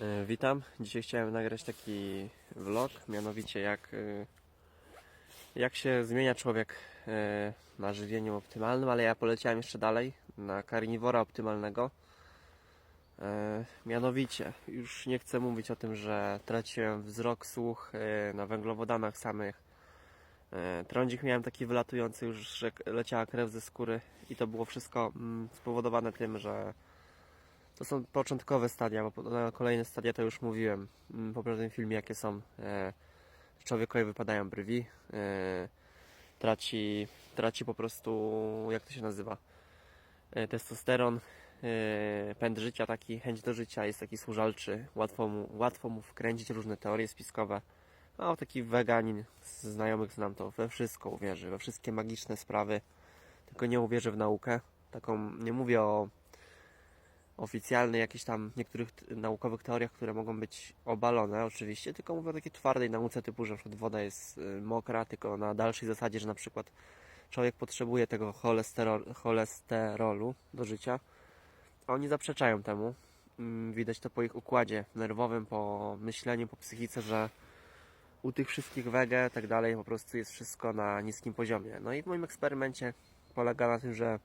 E, Witam. Dzisiaj chciałem nagrać taki vlog, mianowicie jak, e, jak się zmienia człowiek e, na żywieniu optymalnym, ale ja poleciałem jeszcze dalej na karniwora optymalnego. Mianowicie, już nie chcę mówić o tym, że traciłem wzrok, słuch na węglowodanach samych. Trądzik miałem taki wylatujący już, że leciała krew ze skóry i to było wszystko mm, spowodowane tym, że to są początkowe stadia, bo na kolejne stadia to już mówiłem mm, w poprzednim filmie, jakie są. E, człowiekowi wypadają brwi, e, traci, traci po prostu, jak to się nazywa, e, testosteron, pęd życia taki, chęć do życia, jest taki służalczy, łatwo mu, łatwo mu wkręcić różne teorie spiskowe. A o taki weganin z znajomych znam to we wszystko uwierzy, we wszystkie magiczne sprawy, tylko nie uwierzy w naukę. Taką, nie mówię o oficjalnej jakichś tam niektórych naukowych teoriach, które mogą być obalone oczywiście, tylko mówię o takiej twardej nauce typu, że woda jest y, mokra, tylko na dalszej zasadzie, że na przykład człowiek potrzebuje tego cholesterol, cholesterolu do życia, a oni zaprzeczają temu. Mm, Widać to po ich układzie nerwowym, po myśleniu, po psychice, że u tych wszystkich wege, tak dalej, po prostu jest wszystko na niskim poziomie. No i w moim eksperymencie polega na tym, że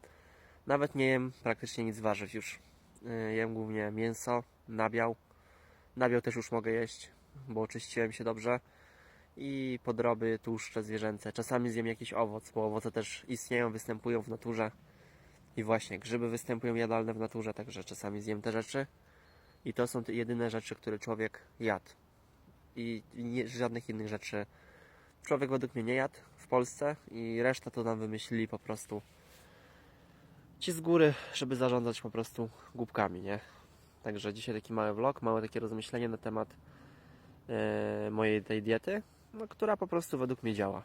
nawet nie jem praktycznie nic warzyw już. Y, Jem głównie mięso, nabiał. Nabiał też już mogę jeść, bo oczyściłem się dobrze. I podroby, tłuszcze zwierzęce. Czasami zjem jakiś owoc, bo owoce też istnieją, występują w naturze. I właśnie, grzyby występują jadalne w naturze, także czasami zjem te rzeczy. I to są te jedyne rzeczy, które człowiek jadł. I nie, żadnych innych rzeczy człowiek według mnie nie jadł w Polsce i reszta to nam wymyślili po prostu ci z góry, żeby zarządzać po prostu głupkami, nie? Także dzisiaj taki mały vlog, małe takie rozmyślenie na temat e, mojej tej diety, no, która po prostu według mnie działa.